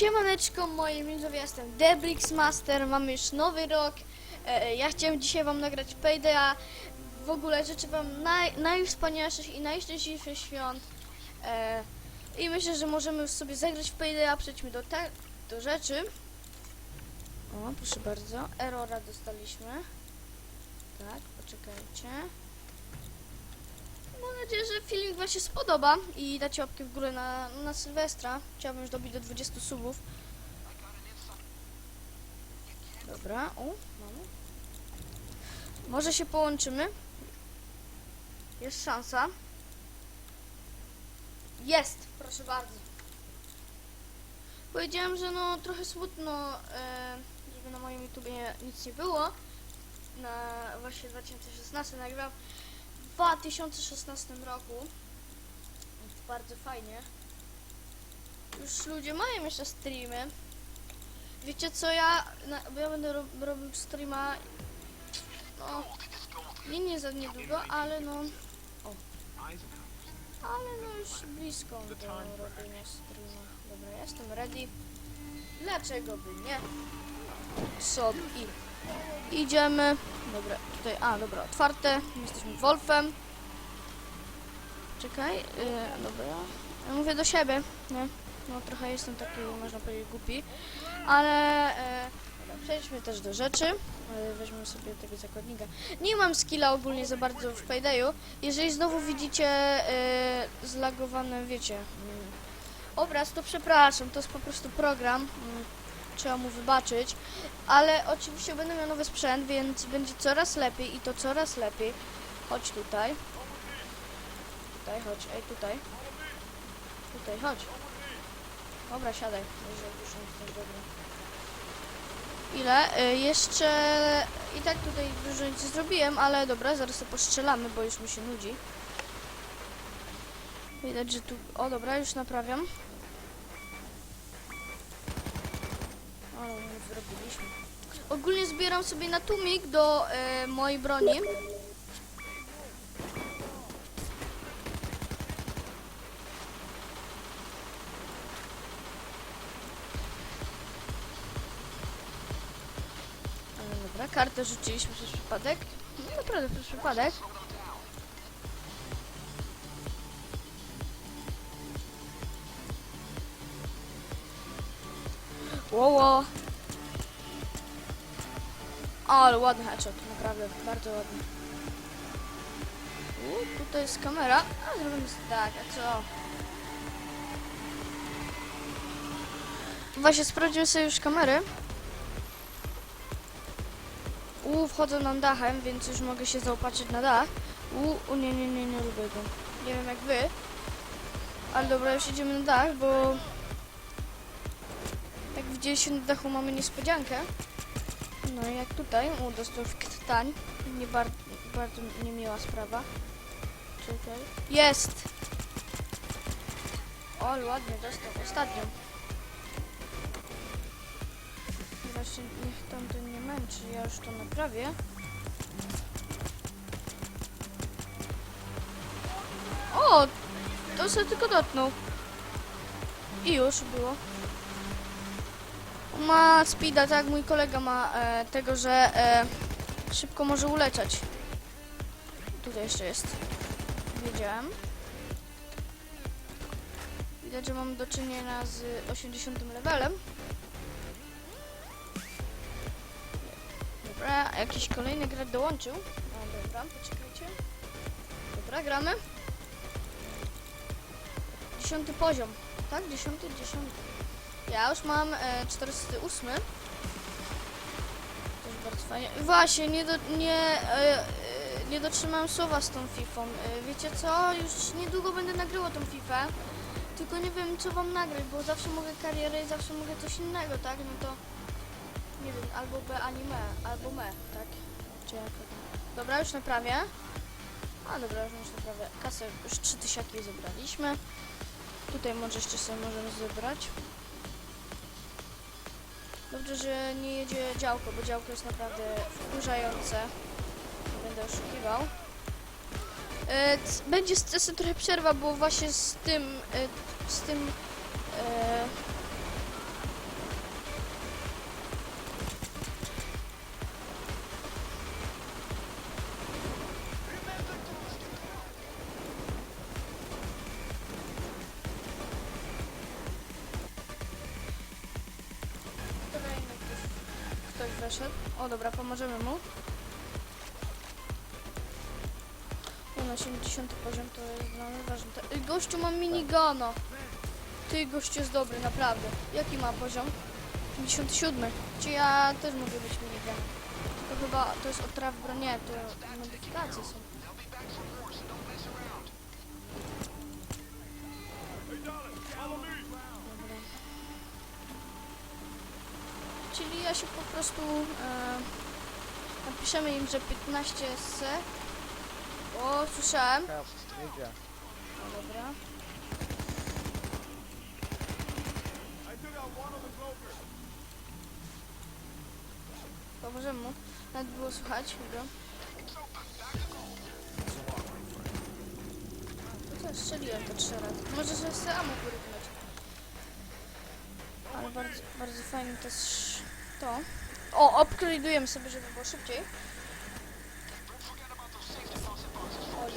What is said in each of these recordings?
Siemaneczko moi widzowie, jestem Debrix Master, mamy już nowy rok. E, ja chciałem dzisiaj wam nagrać Paydaya. W ogóle życzę wam naj, najwspanialszych i najszczęśliwszych świąt. E, I myślę, że możemy już sobie zagrać w Paydaya. Przejdźmy do, te, do rzeczy. O, proszę bardzo. Errora dostaliśmy. Tak, poczekajcie. Mam nadzieję, że filmik wam się spodoba i dacie łapkę w górę na, na Sylwestra. Chciałbym już dobić do 20 subów. Dobra, o, mamy. Może się połączymy. Jest szansa. Jest, proszę bardzo. Powiedziałem, że no trochę smutno, e, żeby na moim YouTubie nic nie było. Na właśnie 2016 nagrał w 2016 roku. Bardzo fajnie. Już ludzie mają jeszcze streamy. Wiecie co ja, na, ja będę ro, robił streama no nie, nie za niedługo, ale no ale no już blisko do robienia streama. Dobra, jestem ready. Dlaczego by nie? Sobie i idziemy. Dobra, tutaj, a dobra, otwarte. Jesteśmy Wolfem. Czekaj, yy, dobra. Ja mówię do siebie, nie? No trochę jestem taki, można powiedzieć, głupi. Ale dobra, przejdźmy też do rzeczy. E, weźmiemy sobie tego zakładnika. Nie mam skilla ogólnie za bardzo w Paydayu. Jeżeli znowu widzicie e, zlagowany, wiecie, mm, obraz, to przepraszam, to jest po prostu program. Mm, trzeba mu wybaczyć. Ale oczywiście będę miał nowy sprzęt, więc będzie coraz lepiej i to coraz lepiej. Chodź tutaj. Tutaj, chodź, ej, tutaj. Tutaj, chodź. Dobra, siadaj. Może już jest dobra. Ile? Y, jeszcze... I tak tutaj dużo nic zrobiłem, ale dobra, zaraz to postrzelamy, bo już mi się nudzi. Widać, że tu... O, dobra, już naprawiam. Ale Ogólnie zbieram sobie na tłumik do e, mojej broni. E, Dobra, kartę rzuciliśmy przez przypadek. No naprawdę przez przypadek. Wow, wow. Ale ładny headshot, naprawdę, bardzo ładny. U, tutaj jest kamera. A zrobimy tak, a co? Właśnie sprawdziłem sobie już kamery. U, wchodzę nam dachem, więc już mogę się zaopatrzyć na dach. U, u nie, nie, nie, nie lubię go. Nie wiem jak wy. Ale dobra, już idziemy na dach, bo... Jak widzieliście na dachu mamy niespodziankę. No jak tutaj, u, dostał w. Nie bar bardzo niemiła sprawa. Czekaj. Jest! O, ładnie dostał, ostatnią. Właśnie niech tamten nie męczy, ja już to naprawię. O! To sobie tylko dotknął. I już było. Ma speeda, tak jak mój kolega ma e, tego, że e, szybko może uleczać. Tutaj jeszcze jest. Wiedziałem. Widać, że mamy do czynienia z 80 levelem. Dobra, jakiś kolejny gracz dołączył. O, dobra, poczekajcie. Dobra, gramy. Dziesiąty poziom. Tak? Dziesiąty, dziesiąty. Ja już mam e, 408. To jest bardzo fajnie. Właśnie, nie, do, nie, e, e, nie dotrzymałem słowa z tą Fifą. E, wiecie co? Już niedługo będę nagrywał tą Fifę. Tylko nie wiem, co wam nagrać, bo zawsze mogę karierę i zawsze mogę coś innego, tak? No to nie wiem, albo B anime, albo me, tak? Czy jak? Dobra, już naprawię. A dobra, już naprawię. Kasę już 3000 zebraliśmy. Tutaj może jeszcze sobie możemy zebrać. Dobrze, że nie jedzie działko, bo działko jest naprawdę wkurzające. Nie będę oszukiwał. E, będzie z trochę przerwa, bo właśnie z tym, e, z tym, e, O dobra, pomożemy mu. O, na 80 poziom to jest dla mnie ważne. Ej, Gościu ma minigana. Ty, gościu jest dobry, naprawdę. Jaki ma poziom? 57. Czy ja też mogę być minigun? To chyba, to jest otraw broń, nie, to modyfikacje są. Czyli ja się po prostu e, napiszemy im, że 15 SC. O, słyszałem. Jedzie. No dobra. Pomożemy mu. Nawet było słychać go. No co, strzeliłem to trzy razy. Może, że sobie ammo wyrównać. Ale bardzo, bardzo fajnie też to. O, upgrade'ujemy sobie, żeby było szybciej. Oj.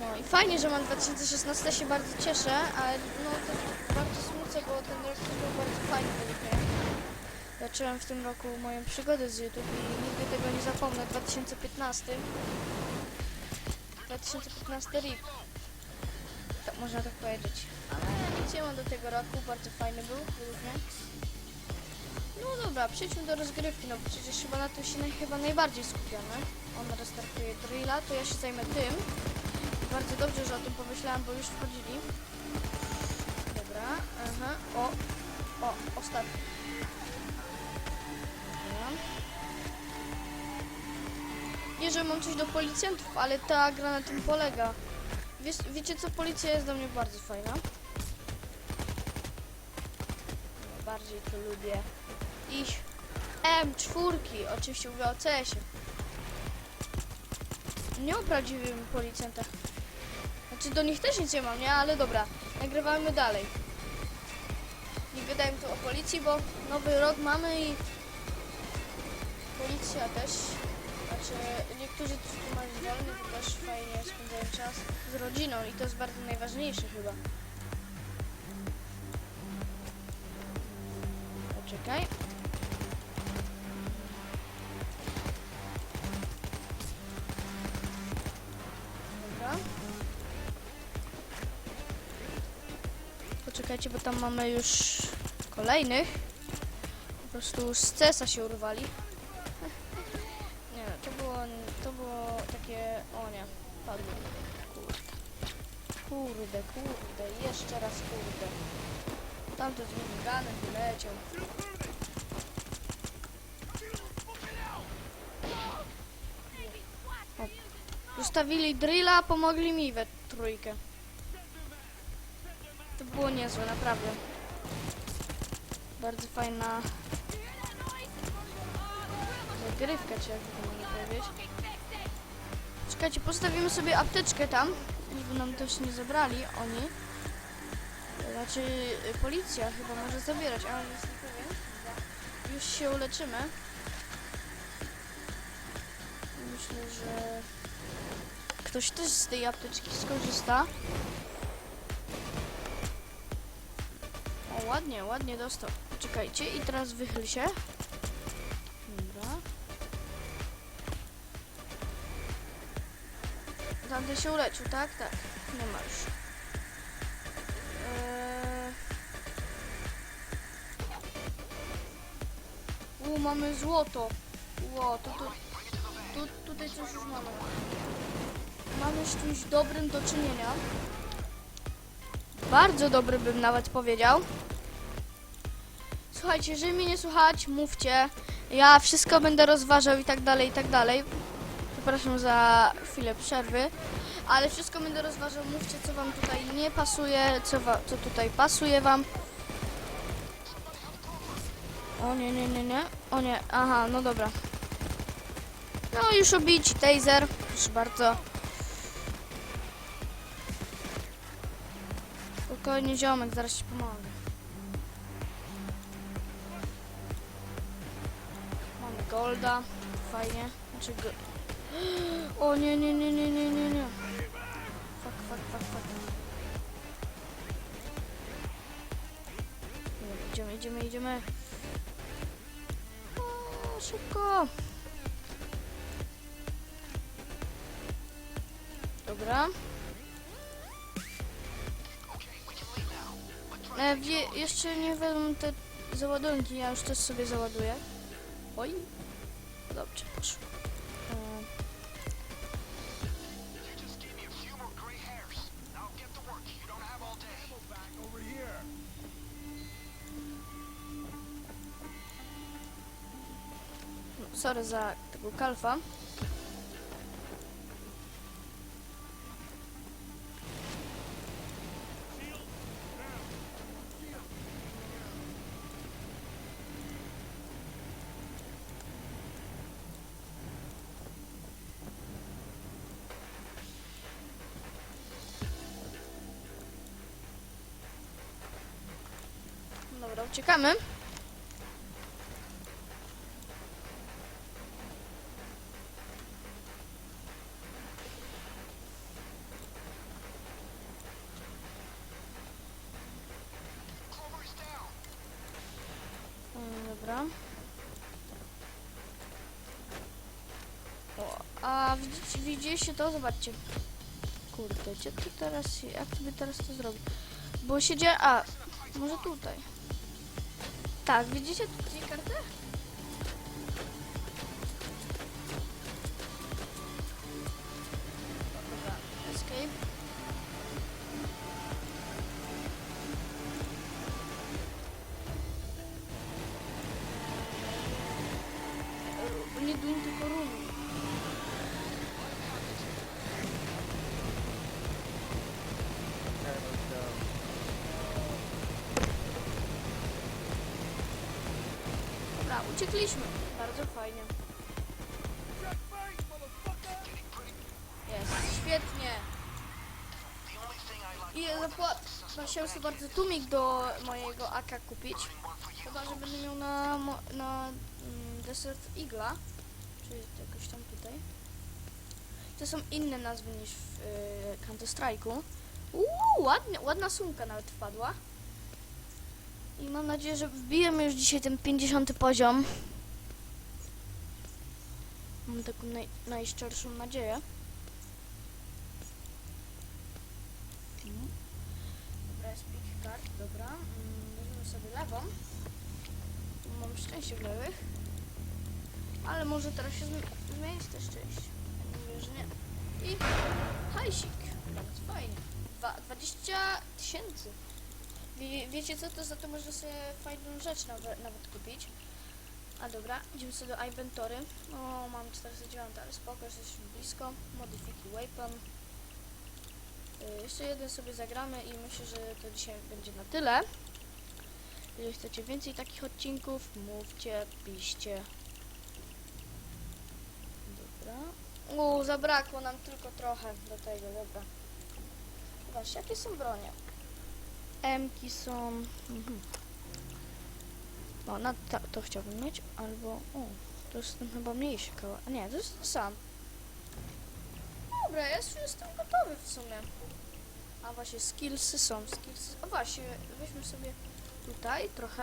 No i fajnie, że mam 2016, się bardzo cieszę, ale no to bardzo smucę, bo ten rok był bardzo fajny według mnie. Zacząłem w tym roku moją przygodę z YouTube i nigdy tego nie zapomnę. 2015. 2015 RIP. Tak można tak powiedzieć. Ale nic nie mam do tego roku, bardzo fajny był według mnie. No dobra, przejdźmy do rozgrywki, no przecież chyba na tym się naj, chyba najbardziej skupiamy. On restartuje drilla, to ja się zajmę tym. Bardzo dobrze, że o tym pomyślałam, bo już wchodzili. Dobra, aha, o, o, ostatni. Dobra. Nie, że mam coś do policjantów, ale ta gra na tym polega. Wiecie co, policja jest dla mnie bardzo fajna. Najbardziej to lubię. Ich M4, oczywiście mówię o CS-ie. Nie o prawdziwym policjantach. Znaczy do nich też nic nie mam, nie? Ale dobra, nagrywamy dalej. Nie gadajmy tu o policji, bo nowy rok mamy i policja też. Znaczy niektórzy tu mają wolny, to też fajnie spędzają czas z rodziną i to jest bardzo najważniejsze chyba. Poczekaj. Poczekajcie, bo tam mamy już kolejnych. Po prostu z CESa się urwali. Nie, to było, to było takie, o nie, padło. Kurde. Kurde, kurde, jeszcze raz kurde. Tamto z miniganem wyleciał. O. Zostawili drilla, pomogli mi we trójkę. Było niezłe, naprawdę. Bardzo fajna zagrywka, czy jak to można powiedzieć. Czekajcie, postawimy sobie apteczkę tam, żeby nam też nie zabrali oni. Znaczy policja chyba może zabierać, ale nie jestem pewien. Już się uleczymy. Myślę, że ktoś też z tej apteczki skorzysta. Ładnie, ładnie dostał. Czekajcie i teraz wychyl się. Dobra. Tamten się uleczył, tak? Tak. Nie ma już. Eee... U, mamy złoto. Ło, to tu, tu, tutaj coś już mamy. Mamy z czymś dobrym do czynienia. Bardzo dobry bym nawet powiedział. Słuchajcie, jeżeli mnie nie słuchać, mówcie. Ja wszystko będę rozważał i tak dalej, i tak dalej. Przepraszam za chwilę przerwy. Ale wszystko będę rozważał. Mówcie, co wam tutaj nie pasuje, co, wa- co tutaj pasuje wam. O nie, nie, nie, nie. O nie, aha, no dobra. No już obić taser. Proszę bardzo. Spokojnie ziomek, zaraz ci pomogę. Golda, fajnie. Znaczy go... O nie, nie, nie, nie, nie, nie, nie. Fuck, fuck, fuck, fuck. Idziemy, idziemy, idziemy. No szybko. Dobra. E, jeszcze nie wezmę te załadunki, ja już też sobie załaduję. Oj. Dobrze, poszło. No, sorry za tego kalfa. Uciekamy. Mm, Dobra. A widzicie, widzieliście to? Zobaczcie. Kurde, gdzie tu teraz, jak by teraz to zrobić? Bo się dzieje, a, może tutaj. Tak, widzicie tutaj kartę? Uciekliśmy. Bardzo fajnie. Jest, świetnie. I zapłat... Chciałem sobie bardzo tumik do mojego AK kupić. Chyba, że będę miał na, na mm, Desert Eagle'a. Czyli jakoś tam tutaj. To są inne nazwy niż w y, Counter Strike'u. Uuu, ładnie, ładna sumka nawet wpadła. I mam nadzieję, że wbijemy już dzisiaj ten 50 poziom. Mam taką naj, najszczerszą nadzieję. Dobra, pick card, dobra. Mm, Weźmiemy sobie lewą. Mam szczęście w lewych. Ale może teraz się zmi- zmienić te szczęście. Ja Mówię, że nie. I hajsik. Fajnie. Dwa, 20 tysięcy. Wie, wiecie co, to za to można sobie fajną rzecz nawet, nawet kupić. A dobra, idziemy sobie do inventory. O, mam 49, ale spoko, jesteśmy blisko. Modyfiki weapon. Y, jeszcze jeden sobie zagramy i myślę, że to dzisiaj będzie na tyle. Jeżeli chcecie więcej takich odcinków, mówcie, piszcie. Dobra. U, zabrakło nam tylko trochę do tego, dobra. Zobaczcie, jakie są bronie. Emki są. Mhm. O, na to chciałbym mieć, albo. O, to jest chyba mniejszy kawałek. A nie, to jest ten sam. Dobra, ja już jestem gotowy w sumie. A właśnie, skillsy są, skillsy. O właśnie, weźmy sobie tutaj trochę.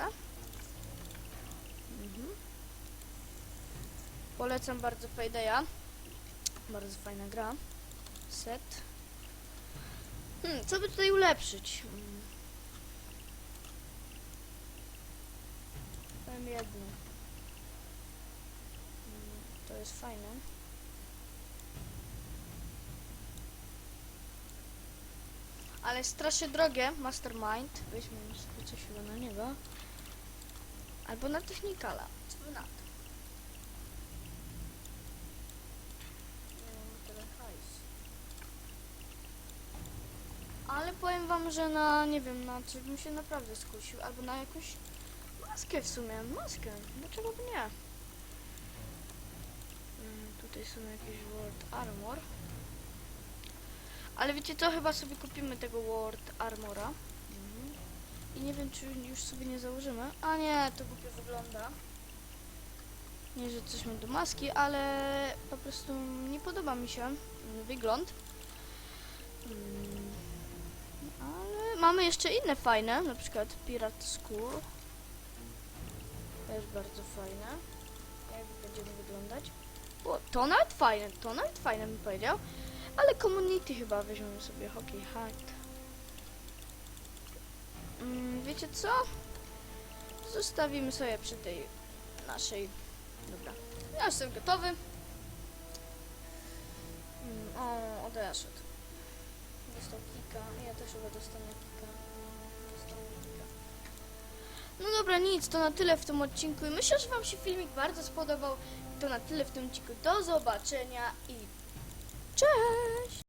Mhm. Polecam bardzo Paydaya. Bardzo fajna gra. Set. Hmm, co by tutaj ulepszyć? Jedno. Mm, To jest fajne. Ale strasznie drogie, Mastermind. Weźmy sobie coś chyba na niego. Albo na Technikala. Co wy na to? Hajsu. Ale powiem wam, że na, nie wiem, na coś bym się naprawdę skusił. Albo na jakąś maskę w sumie. Maskę. Dlaczego by nie? Mm, tutaj są jakieś World Armor. Ale wiecie co? Chyba sobie kupimy tego World Armora. Mhm. I nie wiem, czy już sobie nie założymy. A nie, to głupio wygląda. Nie, że coś mam do maski, ale po prostu nie podoba mi się wygląd. Mm, Ale mamy jeszcze inne fajne, na przykład Pirate School. Też bardzo fajne. jak będziemy wyglądać. O, to nawet fajne, to nawet fajne bym powiedział. Ale community chyba weźmiemy sobie hockey hard. Mm, wiecie co? Zostawimy sobie przy tej naszej. Dobra. Ja jestem gotowy. Mm, o, odeszedł. Dostał kika. Ja też chyba. Dostanę No dobra, nic, to na tyle w tym odcinku. Myślę, że Wam się filmik bardzo spodobał. To na tyle w tym odcinku. Do zobaczenia i cześć!